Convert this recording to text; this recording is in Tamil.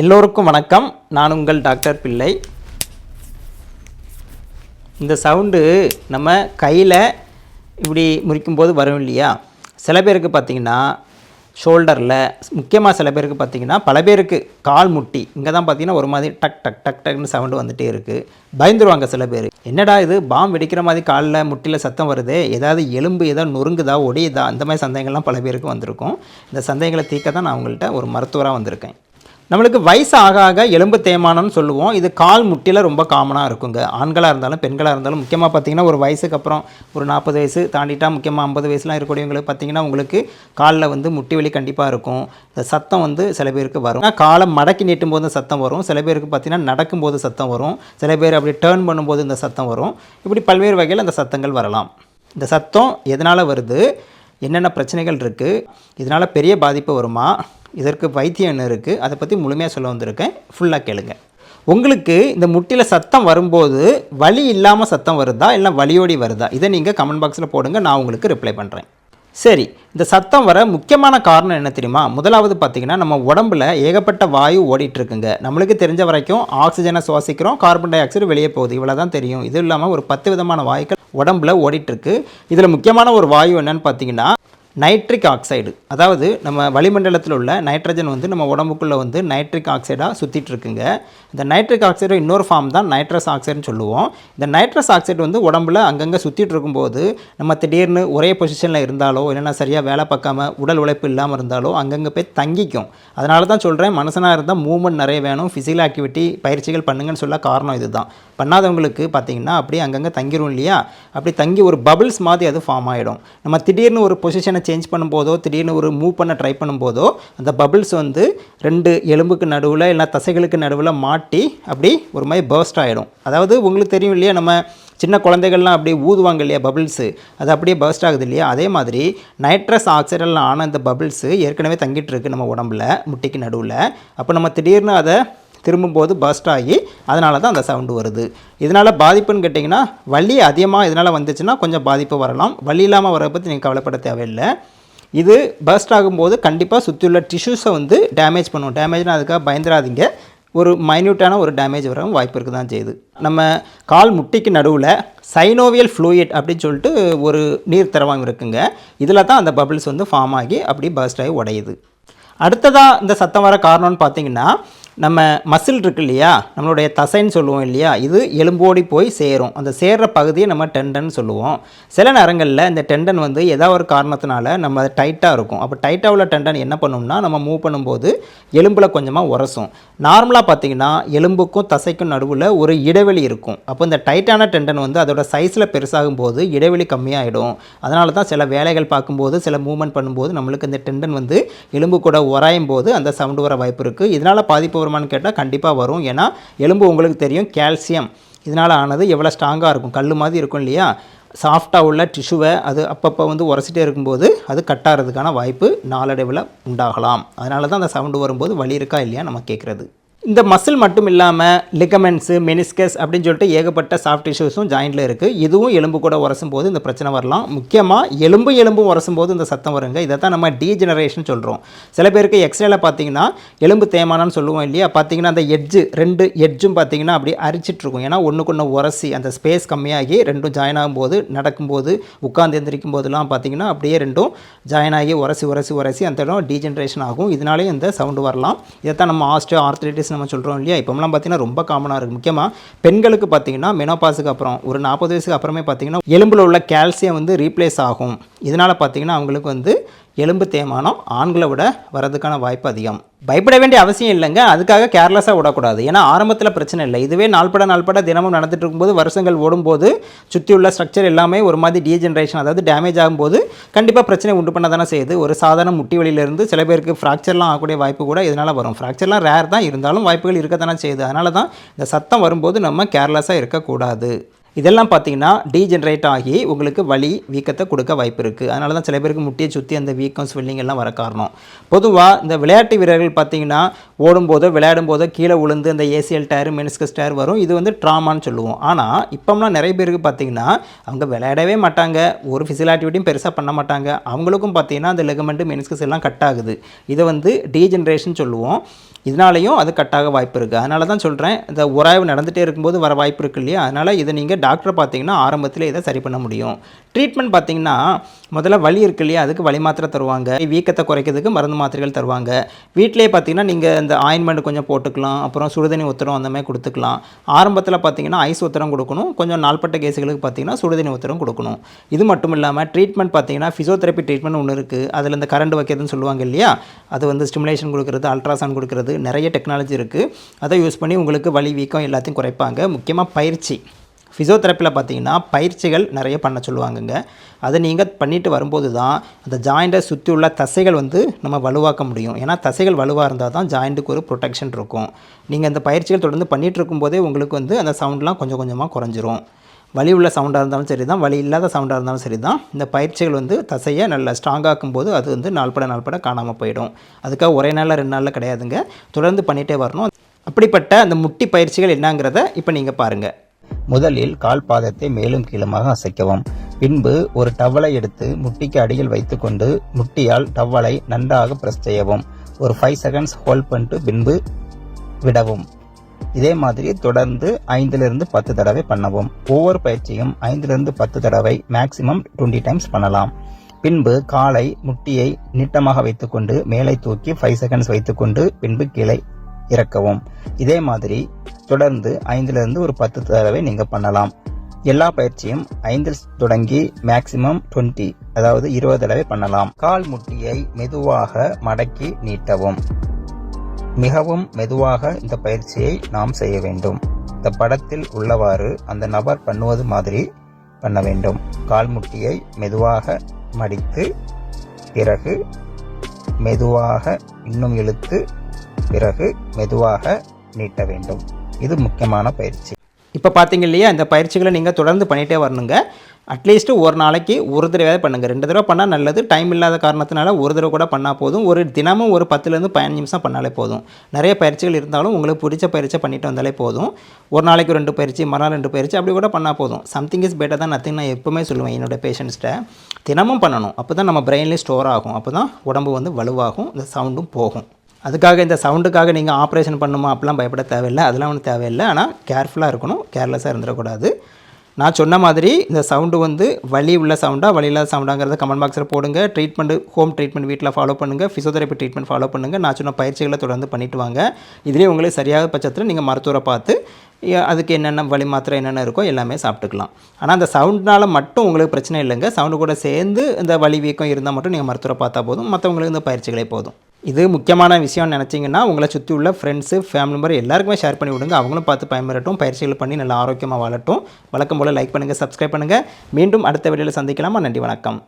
எல்லோருக்கும் வணக்கம். நான் உங்கள் டாக்டர் பிள்ளை. இந்த சவுண்டு நம்ம கையில் இப்படி முறிக்கும்போது வரும் இல்லையா? சில பேருக்கு பார்த்தீங்கன்னா ஷோல்டரில் முக்கியமாக சில பேருக்கு பார்த்தீங்கன்னா பல பேருக்கு கால் முட்டி இங்கே தான் பார்த்தீங்கன்னா ஒரு மாதிரி டக் டக் டக் டக்னு சவுண்டு வந்துகிட்டே இருக்குது பயந்துருவாங்க சில பேர். என்னடா இது? பாம் வெடிக்கிற மாதிரி காலில் முட்டியில் சத்தம் வருது? ஏதாவது எலும்பு ஏதாவது நொறுங்குதா ஒடியுதா? அந்த மாதிரி சந்தேகங்கள்லாம் பல பேருக்கு வந்திருக்கும். இந்த சந்தேகங்களை தீர்க்க தான் நான் உங்கள்கிட்ட ஒரு மருத்துவராக வந்திருக்கேன். நம்மளுக்கு வயசு ஆக ஆக எலும்பு தேய்மானம்னு சொல்லுவோம். இது கால் முட்டியில் ரொம்ப காமனாக இருக்குங்க. ஆண்களாக இருந்தாலும் பெண்களாக இருந்தாலும் முக்கியமாக பார்த்தீங்கன்னா ஒரு வயசுக்கு அப்புறம் ஒரு நாற்பது வயசு தாண்டிட்டா முக்கியமாக ஐம்பது வயசுலாம் இருக்கக்கூடியவங்களுக்கு பார்த்தீங்கன்னா உங்களுக்கு காலில் வந்து முட்டி வலி கண்டிப்பாக இருக்கும். இந்த சத்தம் வந்து சில பேருக்கு வரும். காலை மடக்கி நீட்டும் போது சத்தம் வரும். சில பேருக்கு பார்த்தீங்கன்னா நடக்கும்போது சத்தம் வரும். சில பேர் அப்படி டேர்ன் பண்ணும்போது இந்த சத்தம் வரும். இப்படி பல்வேறு வகையில் அந்த சத்தங்கள் வரலாம். இந்த சத்தம் எதனால் வருது? என்னென்ன பிரச்சனைகள் இருக்குது இதனால் பெரிய பாதிப்பு வருமா இதற்கு வைத்தியம் என்ன இருக்குது அதை பற்றி முழுமையாக சொல்ல வந்திருக்கேன். ஃபுல்லாக கேளுங்க. உங்களுக்கு இந்த முட்டியில் சத்தம் வரும்போது வலி இல்லாமல் சத்தம் வருதா இல்லை வலியோடி வருதா? இதை நீங்கள் கமெண்ட் பாக்ஸில் போடுங்க நான் உங்களுக்கு ரிப்ளை பண்ணுறேன் சரி இந்த சத்தம் வர முக்கியமான காரணம் என்ன தெரியுமா? முதலாவது பார்த்தீங்கன்னா நம்ம உடம்புல ஏகப்பட்ட வாயு ஓடிட்டுருக்குங்க. நம்மளுக்கு தெரிஞ்ச வரைக்கும் ஆக்சிஜனை சுவாசிக்கிறோம் கார்பன் டை ஆக்சைடு வெளியே போகுது. இவ்வளோ தான் தெரியும். இது இல்லாமல் ஒரு பத்து விதமான வாயுக்கள் உடம்புல ஓடிட்டுருக்கு. இதில் முக்கியமான ஒரு வாயு என்னன்னு பார்த்தீங்கன்னா நைட்ரிக் ஆக்சைடு அதாவது நம்ம வளிமண்டலத்தில் உள்ள நைட்ரஜன் வந்து நம்ம உடம்புக்குள்ளே வந்து நைட்ரிக் ஆக்சைடாக சுற்றிட்டு இருக்குங்க இந்த நைட்ரிக் ஆக்சைடு இன்னொரு ஃபார்ம் தான் நைட்ரஸ் ஆக்சைடுன்னு சொல்லுவோம். இந்த நைட்ரஸ் ஆக்சைடு வந்து உடம்புல அங்கங்கே சுற்றிட்டு இருக்கும்போது நம்ம திடீர்னு ஒரே பொசிஷனில் இருந்தாலோ இல்லைன்னா சரியாக வேலை பார்க்காம உடல் உழைப்பு இல்லாமல் இருந்தாலோ அங்கங்கே போய் தங்கிக்கும். அதனால தான் சொல்கிறேன் மனுஷனாக இருந்தால் மூவ்மெண்ட் நிறைய வேணும் ஃபிசிக்கல் ஆக்டிவிட்டி பயிற்சிகள் பண்ணுங்கன்னு சொல்ல காரணம் இதுதான். பண்ணாதவங்களுக்கு பார்த்திங்கன்னா அப்படியே அங்கங்கே தங்கிரும் இல்லையா? அப்படி தங்கி ஒரு பபிள்ஸ் மாதிரி அது ஃபார்ம் ஆகிடும் நம்ம திடீர்னு ஒரு பொசிஷனை சேஞ்ச் பண்ணும்போதோ திடீர்னு ஒரு மூவ் பண்ண ட்ரை பண்ணும்போதோ அந்த பபிள்ஸ் வந்து ரெண்டு எலும்புக்கு நடுவில் இல்லை தசைகளுக்கு நடுவில் மாட்டி அப்படி ஒரு மாதிரி பர்ஸ்ட் ஆகிடும் அதாவது உங்களுக்கு தெரியும் இல்லையா நம்ம சின்ன குழந்தைகள்லாம் அப்படியே ஊதுவாங்க இல்லையா பபிள்ஸு அது அப்படியே பர்ஸ்ட் ஆகுது இல்லையா? அதே மாதிரி நைட்ரஸ் ஆக்சைடெல்லாம் ஆன இந்த பபிள்ஸு ஏற்கனவே தங்கிட்டு இருக்கு நம்ம உடம்புல முட்டைக்கு நடுவில். அப்போ நம்ம திடீர்னு அதை திரும்பும்போது பர்ஸ்ட் ஆகி அதனால தான் அந்த சவுண்டு வருது. இதனால் பாதிப்புன்னு கேட்டிங்கன்னா வலி அதிகமாக இதனால் வந்துச்சுன்னா கொஞ்சம் பாதிப்பு வரலாம். வலி இல்லாமல் வர பற்றி நீங்கள் கவலைப்பட தேவையில்லை. இது பர்ஸ்ட் ஆகும்போது கண்டிப்பாக சுற்றியுள்ள டிஷ்யூஸை வந்து டேமேஜ் பண்ணும். டேமேஜ்னால் அதுக்காக பயந்துடாதீங்க. ஒரு மைன்யூட்டான ஒரு டேமேஜ் வரவும் வாய்ப்பு இருக்குது தான் செய்யுது. நம்ம கால் முட்டிக்கு நடுவில் சைனோவியல் ஃப்ளூயிட் அப்படின்னு சொல்லிட்டு ஒரு நீர் திரவம் இருக்குங்க. இதில் தான் அந்த பபிள்ஸ் வந்து ஃபார்ம் ஆகி அப்படி பர்ஸ்ட் ஆகி உடையுது. அடுத்ததாக இந்த சத்தம் வர காரணம்னு பார்த்தீங்கன்னா நம்ம மசில் இருக்கு இல்லையா? நம்மளுடைய தசைன்னு சொல்லுவோம் இல்லையா? இது எலும்போடி போய் சேரும். அந்த சேர்ற பகுதியை நம்ம டெண்டன் சொல்லுவோம். சில நேரங்களில் இந்த டெண்டன் வந்து ஏதாவது ஒரு காரணத்தினால நம்ம டைட்டாக இருக்கும். அப்போ டைட்டாக உள்ள டெண்டன் என்ன பண்ணும்னா நம்ம மூவ் பண்ணும்போது எலும்பில் கொஞ்சமாக உரசும். நார்மலாக பார்த்தீங்கன்னா எலும்புக்கும் தசைக்கும் நடுவில் ஒரு இடைவெளி இருக்கும். அப்போ இந்த டைட்டான டெண்டன் வந்து அதோட சைஸில் பெருசாகும் போது இடைவெளி கம்மியாகிடும் அதனால தான் சில வேலைகள் பார்க்கும்போது சில மூவ்மெண்ட் பண்ணும்போது நம்மளுக்கு இந்த டெண்டன் வந்து எலும்பு கூட உராயும் போது அந்த சவுண்டு வர வாய்ப்பு இருக்குது இதனால் பாதிப்பு வருமானு கேட்டால் கண்டிப்பாக வரும். ஏன்னா எலும்பு உங்களுக்கு தெரியும் கால்சியம் இதனால் ஆனது எவ்வளோ ஸ்ட்ராங்காக இருக்கும். கல் மாதிரி இருக்கும் இல்லையா? சாஃப்டாக உள்ள டிஷ்யூவை அது அப்பப்போ வந்து உரசிட்டே இருக்கும்போது அது கட்டாகிறதுக்கான வாய்ப்பு நாளடைவில் உண்டாகலாம். அதனால தான் அந்த சவுண்டு வரும்போது வலி இருக்கா இல்லையா நம்ம கேட்குறது இந்த மசில் மட்டும் இல்லாமல் லிகமெண்ட்ஸு மெனிஸ்கஸ் அப்படின்னு சொல்லிட்டு ஏகப்பட்ட சாஃப்ட் டிஷ்யூஸும் ஜாயிண்டில் இருக்குது இதுவும் எலும்பு கூட உரசும் போது இந்த பிரச்சனை வரலாம். முக்கியமாக எலும்பு எலும்பு உரசும் போது இந்த சத்தம் வருங்க. இதை தான் நம்ம டீஜெனரேஷன் சொல்கிறோம் சில பேருக்கு எக்ஸ்ரேல பார்த்தீங்கன்னா எலும்பு தேமானான்னு சொல்லுவோம் இல்லையா? பார்த்தீங்கன்னா அந்த எட்ஜு ரெண்டு எட்ஜும் பார்த்தீங்கன்னா அப்படியே அரிச்சிட்ருக்கும் ஏன்னா ஒன்றுக்கு ஒன்று உரசி அந்த ஸ்பேஸ் கம்மியாகி ரெண்டும் ஜாயின் ஆகும்போது நடக்கும்போது உட்காந்து எந்திரிக்கும் போதெல்லாம் பார்த்தீங்கன்னா அப்படியே ரெண்டும் ஜாயின் ஆகி உரசி உரசி உரசி அந்த இடம் டீஜெனரேஷன் ஆகும். இதனாலே இந்த சவுண்டு வரலாம். இதை தான் நம்ம ஆஸ்ட்ரோ ஆர்த்ரைட்டிஸ் நம்ம சொல்கிறோம் இல்லையா? இப்போலாம் பார்த்தீங்கன்னா ரொம்ப காமனாக இருக்குது முக்கியமாக பெண்களுக்கு பார்த்தீங்கன்னா மெனோபாஸுக்கு அப்புறம் ஒரு நாற்பது வயசுக்கு அப்புறமே பார்த்தீங்கன்னா எலும்பில் உள்ள கால்சியம் வந்து ரீப்ளேஸ் ஆகும். இதனால் பார்த்தீங்கன்னா அவங்களுக்கு வந்து எலும்பு தேய்மானம் ஆண்களை விட வரதுக்கான வாய்ப்பு அதிகம். பயப்பட வேண்டிய அவசியம் இல்லைங்க. அதுக்காக கேர்லெஸ்ஸாக விடக்கூடாது. ஏன்னா ஆரம்பத்தில் பிரச்சனை இல்லை. இதுவே நாள்பட நாள்பட தினமும் நடந்துட்டு இருக்கும்போது வருஷங்கள் ஓடும்போது சுற்றி உள்ள ஸ்ட்ரக்சர் எல்லாமே ஒரு மாதிரி டீஜென்ரேஷன் அதாவது டேமேஜ் ஆகும்போது கண்டிப்பாக பிரச்சனை உண்டு பண்ண தானே செய்யுது. ஒரு சாதாரண முட்டி வழியிலிருந்து சில பேருக்கு ஃப்ராக்சர்லாம் ஆகக்கூடிய வாய்ப்பு கூட இதனால் வரும். ஃப்ராக்சர்லாம் ரேர் தான். இருந்தாலும் வாய்ப்புகள் இருக்க தானே செய்யுது. அதனால தான் இந்த சத்தம் வரும்போது நம்ம கேர்லெஸ்ஸாக இருக்கக்கூடாது. இதெல்லாம் பார்த்தீங்கன்னா டீஜென்ரேட் ஆகி உங்களுக்கு வலி வீக்கத்தை கொடுக்க வாய்ப்பு இருக்குது அதனால தான் சில பேருக்கு முட்டியை சுற்றி அந்த வீக்கம் ஸ்வெல்லிங் எல்லாம் வர காரணம். பொதுவாக இந்த விளையாட்டு வீரர்கள் பார்த்தீங்கன்னா ஓடும்போதோ விளையாடும் போதோ கீழே விழுந்து அந்த ஏசிஎல் டயர் மெனிஸ்கஸ் டயர் வரும். இது வந்து ட்ராமான்னு சொல்லுவோம். ஆனால் இப்போம்லாம் நிறைய பேருக்கு பார்த்தீங்கன்னா அவங்க விளையாடவே மாட்டாங்க. ஒரு ஃபிசிக்கல் ஆக்டிவிட்டியும் பெருசாக பண்ண மாட்டாங்க. அவங்களுக்கும் பார்த்தீங்கன்னா அந்த லெகமெண்ட்டு மெனிஸ்கஸ் எல்லாம் கட் ஆகுது. இதை வந்து டீஜென்ரேஷன் சொல்லுவோம். இதனாலையும் அது கட்டாக வாய்ப்பு இருக்குது அதனால தான் சொல்கிறேன் இந்த உராய்வு நடந்துகிட்டே இருக்கும்போது வர வாய்ப்பு இருக்கு இல்லையா? அதனால் இதை நீங்கள் டாக்டரை பார்த்தீங்கன்னா ஆரம்பத்தில் இதை சரி பண்ண முடியும். ட்ரீட்மெண்ட் பார்த்தீங்கன்னா முதல்ல வலி இருக்கு இல்லையா? அதுக்கு வலி மாத்திரை தருவாங்க. வீக்கத்தை குறைக்கிறதுக்கு மருந்து மாத்திரைகள் தருவாங்க. வீட்டிலேயே பார்த்தீங்கன்னா நீங்கள் இந்த ஆயின்மெண்ட் கொஞ்சம் போட்டுக்கலாம் அப்புறம் சுடுதண்ணி உத்தரம் அந்த மாதிரி கொடுத்துக்கலாம். ஆரம்பத்தில் பார்த்தீங்கன்னா ஐஸ் உத்தரம் கொடுக்கணும். கொஞ்சம் நாள்பட்ட கேஸுகளுக்கு பார்த்தீங்கன்னா சுடுதண்ணி உத்தரம் கொடுக்கணும். இது மட்டும் இல்லாமல் ட்ரீட்மெண்ட் பார்த்தீங்கன்னா ஃபிசியோதெரப்பி ட்ரீட்மெண்ட் ஒன்று இருக்குது அதில் இந்த கரண்ட் வைக்கிறதுன்னு சொல்லுவாங்க இல்லையா? அது வந்து ஸ்டிமுலேஷன் கொடுக்குறது அல்ட்ராசவுண்ட் கொடுக்குறது நிறைய டெக்னாலஜி இருக்குது அதை யூஸ் பண்ணி உங்களுக்கு வலி வீக்கம் எல்லாத்தையும் குறைப்பாங்க. முக்கியமாக பயிற்சி. ஃபிசியோதெரப்பியில் பார்த்தீங்கன்னா பயிற்சிகள் நிறைய பண்ண சொல்லுவாங்கங்க. அதை நீங்கள் பண்ணிட்டு வரும்போது தான் அந்த ஜாயிண்ட்டை சுற்றி உள்ள தசைகள் வந்து நம்ம வலுவாக்க முடியும். ஏன்னா தசைகள் வலுவாக இருந்தால் தான் ஜாயிண்ட்டுக்கு ஒரு ப்ரொடெக்ஷன் இருக்கும். நீங்கள் அந்த பயிற்சிகள் தொடர்ந்து பண்ணிகிட்டு இருக்கும்போதே உங்களுக்கு வந்து அந்த சவுண்ட்லாம் கொஞ்சம் கொஞ்சமாக குறைஞ்சிரும். வலி உள்ள சவுண்டாக இருந்தாலும் சரி தான் வலி இல்லாத சவுண்டாக இருந்தாலும் சரி தான் இந்த பயிற்சிகள் வந்து தசையை நல்லா ஸ்ட்ராங்காக்கும் போது அது வந்து நாள்பட நாள்பட காணாமல் போயிடும். அதுக்காக ஒரே நாளில் ரெண்டு நாளில் கிடையாதுங்க. தொடர்ந்து பண்ணிகிட்டே வரணும். அப்படிப்பட்ட அந்த முட்டி பயிற்சிகள் என்னங்கிறத இப்போ நீங்கள் பாருங்கள் முதலில் கால் பாதத்தை மேலும் கீழுமாக அசைக்கவும். பின்பு ஒரு டவலை எடுத்து முட்டிக்கு அடியில் வைத்துக்கொண்டு முட்டியால் டவலை நன்றாக பிரஸ் செய்யவும். ஒரு ஃபைவ் செகண்ட்ஸ் ஹோல்ட் பண்ணிட்டு பின்பு விடவும். இதே மாதிரி தொடர்ந்து ஐந்திலிருந்து பத்து தடவை பண்ணவும். ஒவ்வொரு பயிற்சியும் ஐந்திலிருந்து பத்து தடவை மேக்சிமம் 20 டைம்ஸ் பண்ணலாம். பின்பு காலை முட்டியை நீட்டமாக வைத்துக்கொண்டு மேலே தூக்கி ஃபைவ் செகண்ட்ஸ் வைத்துக்கொண்டு பின்பு கீழே இறக்கவும். இதே மாதிரி தொடர்ந்து ஐந்திலிருந்து ஒரு பத்து தடவை நீங்க பண்ணலாம். எல்லா பயிற்சியும் ஐந்தில் தொடங்கி மேக்சிமம் 20 அதாவது இருபது தடவை பண்ணலாம். கால் முட்டியை மெதுவாக மடக்கி நீட்டவும். மிகவும் மெதுவாக இந்த பயிற்சியை நாம் செய்ய வேண்டும். இந்த படத்தில் உள்ளவாறு அந்த நபர் பண்ணுவது மாதிரி பண்ண வேண்டும். கால் முட்டியை மெதுவாக மடித்து பிறகு மெதுவாக இன்னும் இழுத்து பிறகு மெதுவாக நீட்ட வேண்டும். இது முக்கியமான பயிற்சி. இப்போ பார்த்தீங்க இல்லையா இந்த பயிற்சிகளை நீங்கள் தொடர்ந்து பண்ணிகிட்டே வரணுங்க. அட்லீஸ்ட்டு ஒரு நாளைக்கு ஒரு தடவையாவது பண்ணுங்கள் ரெண்டு தடவை பண்ணால் நல்லது. டைம் இல்லாத காரணத்தினால ஒரு தடவை கூட பண்ணால் போதும். ஒரு தினமும் ஒரு பத்துலேருந்து பதினஞ்சு நிமிஷம் பண்ணாலே போதும். நிறைய பயிற்சிகள் இருந்தாலும் உங்களுக்கு பிடிச்ச பயிற்சியை பண்ணிட்டு வந்தாலே போதும். ஒரு நாளைக்கு ரெண்டு பயிற்சி மறுநாள் ரெண்டு பயிற்சி அப்படி கூட பண்ணால் போதும். சம்திங் இஸ் பெட்டர் தான் நத்திங் நான் எப்பவுமே சொல்லுவேன் என்னோட பேஷண்ட்ஸ்கிட்ட தினமும் பண்ணணும். அப்போ தான் நம்ம பிரெயின்லேயே ஸ்டோர் ஆகும். அப்போ தான் உடம்பு வந்து வலுவாகும். இந்த சவுண்டும் போகும். அதுக்காக இந்த சவுண்டுக்காக நீங்கள் ஆப்ரேஷன் பண்ணுமா அப்படிலாம் பயப்பட தேவையில்லை. அதெல்லாம் ஒன்றும் தேவையில்லை. ஆனால் கேர்ஃபுல்லாக இருக்கணும். கேர்லெஸ்ஸாக இருந்துடக்கூடாது. நான் சொன்ன மாதிரி இந்த சவுண்டு வந்து வலி உள்ள சவுண்டாக வலி இல்லாத சவுண்டாங்கிறத கமெண்ட் பாக்ஸில் போடுங்க. ட்ரீட்மெண்ட் ஹோம் ட்ரீட்மெண்ட் வீட்டில் ஃபாலோ பண்ணுங்கள் ஃபிசியோதெரப்பி ட்ரீட்மெண்ட் ஃபாலோ பண்ணுங்கள் நான் சொன்ன பயிற்சிகளை தொடர்ந்து பண்ணிட்டு வாங்க. இதுலேயே உங்களுக்கு சரியாக பட்சத்தில் நீங்கள் மருத்துவரை பார்த்து அதுக்கு என்னென்ன வலி மாத்திரை என்னென்ன இருக்கோ எல்லாமே சாப்பிட்டுக்கலாம். ஆனால் அந்த சவுண்ட்னால் மட்டும் உங்களுக்கு பிரச்சனை இல்லைங்க. சவுண்டு கூட சேர்ந்து இந்த வலி வீக்கம் இருந்தால் மட்டும் நீங்கள் மருத்துவரை பார்த்தா போதும். மற்றவங்களுக்கு இந்த பயிற்சிகளே போதும். இது முக்கியமான விஷயம்னு நினச்சிங்கன்னா உங்களை சுற்றி உள்ள ஃப்ரெண்ட்ஸு ஃபேமிலி மெம்பர் எல்லாருக்குமே ஷேர் பண்ணி விடுங்க. அவங்களும் பார்த்து பயன்பெறட்டும் பயிற்சிகள் பண்ணி நல்லா ஆரோக்கியமாக வாழட்டும். வழக்கம் போல் லைக் பண்ணுங்கள் சப்ஸ்கிரைப் பண்ணுங்கள் மீண்டும் அடுத்த வீடியோவில் சந்திக்கலாமா? நன்றி வணக்கம்.